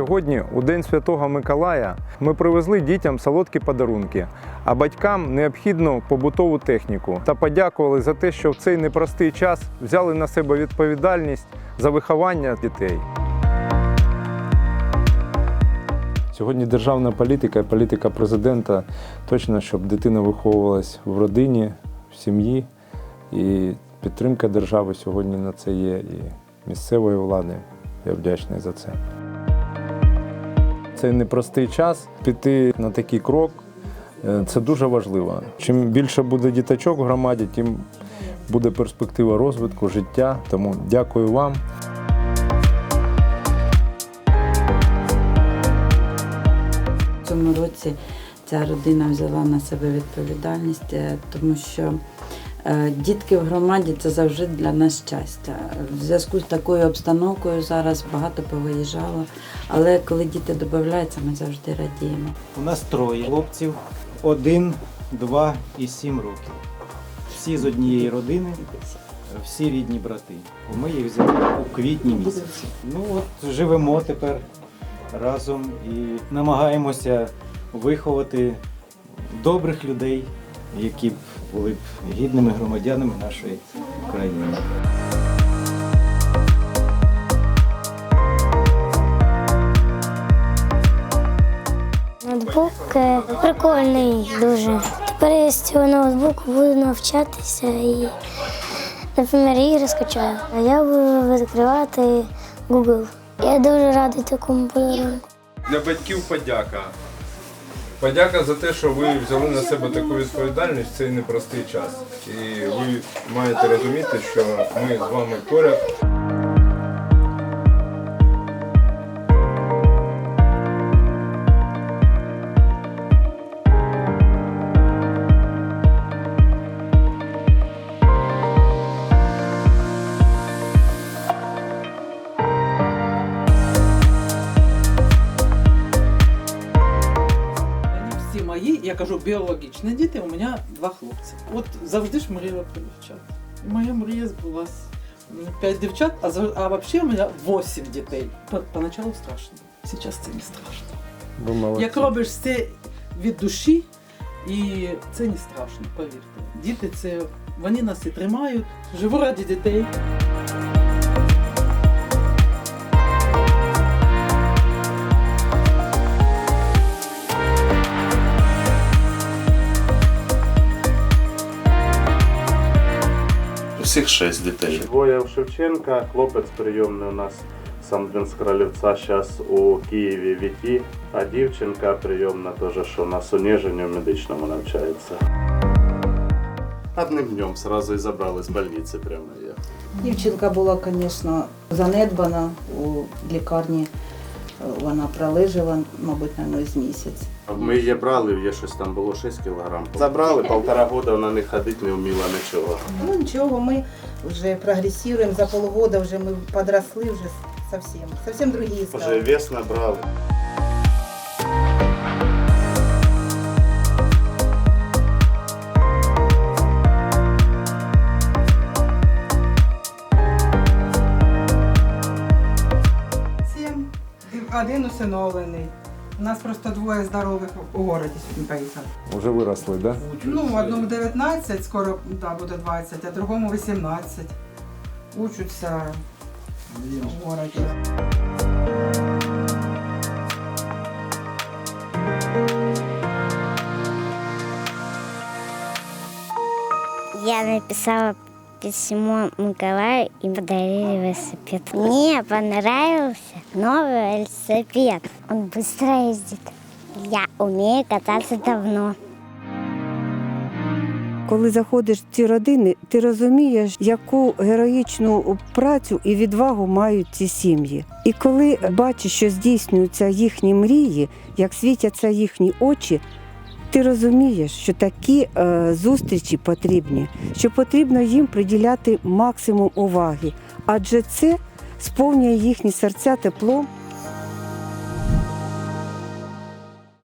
Сьогодні, у День Святого Миколая, ми привезли дітям солодкі подарунки, а батькам необхідну побутову техніку та подякували за те, що в цей непростий час взяли на себе відповідальність за виховання дітей. Сьогодні державна політика і політика президента точно, щоб дитина виховувалась в родині, в сім'ї. І підтримка держави сьогодні на це є, і місцевої влади. Я вдячний за це. Це непростий час піти на такий крок. е, Це дуже важливо. Чим більше буде діточок в громаді, тим буде перспектива розвитку, життя. Тому дякую вам. В цьому році ця родина взяла на себе відповідальність, е, тому що дітки в громаді це завжди для нас щастя. В зв'язку з такою обстановкою зараз багато повиїжджало, але коли діти додаються, ми завжди радіємо. У нас троє хлопців, один, два і сім років. Всі з однієї родини, всі рідні брати. Ми їх взяли у квітні місяці. Ну от живемо тепер разом і намагаємося виховати добрих людей, які б були б гідними громадянами нашої країни. Ноутбук е, прикольний дуже. Тепер я з цього ноутбуку буду навчатися і, наприклад, ігри скачаю. А я буду відкривати Google. Я дуже радий такому подарунку. Для батьків подяка. Подяка за те, що ви взяли на себе таку відповідальність в цей непростий час. І ви маєте розуміти, що ми з вами поряд. Вони мої, я кажу, біологічні діти, у мене два хлопці. От завжди ж мріяла про дівчат. Моя мрія збулась. П'ять дівчат, а, а взагалі у мене вісім дітей. По- Поначалу страшно. Зараз це не страшно. Як робиш все від душі, і це не страшно, повірте. Діти це вони нас і тримають. Живу раді дітей. Усіх шість дітей. Двоє в Шевченка, хлопець прийомний у нас сам один з Кролівця, зараз у Києві ВІТІ, а дівчинка прийомна теж, що на Сонежині в медичному навчається. Одним днем сразу і забрали з больниці прямо я. Дівчинка була, звісно, занедбана у лікарні. Вона пролежала, мабуть, на з місяць. Ми її брали, є щось там було 6 кілограм. Забрали, півтора року вона не ходити не вміла нічого. Ну нічого, ми вже прогресуємо, за полгода вже ми подросли вже совсем. Совсем другі Вже вес набрали. Сім, один усиновлений. У нас просто двоє здорових у городі сьогодні поїхали. Вже виросли, так? Да? Ну, одному 19, скоро да, буде 20, а другому 18. Учаться в городі. Я написала письмо Миколаю и подарили велосипед. Мне понравился новый велосипед. Он быстро ездит. Я умею кататься давно. Коли заходиш в ці родини, ти розумієш, яку героїчну працю і відвагу мають ці сім'ї. І коли бачиш, що здійснюються їхні мрії, як світяться їхні очі, ти розумієш, що такі е, зустрічі потрібні, що потрібно їм приділяти максимум уваги, адже це сповнює їхні серця теплом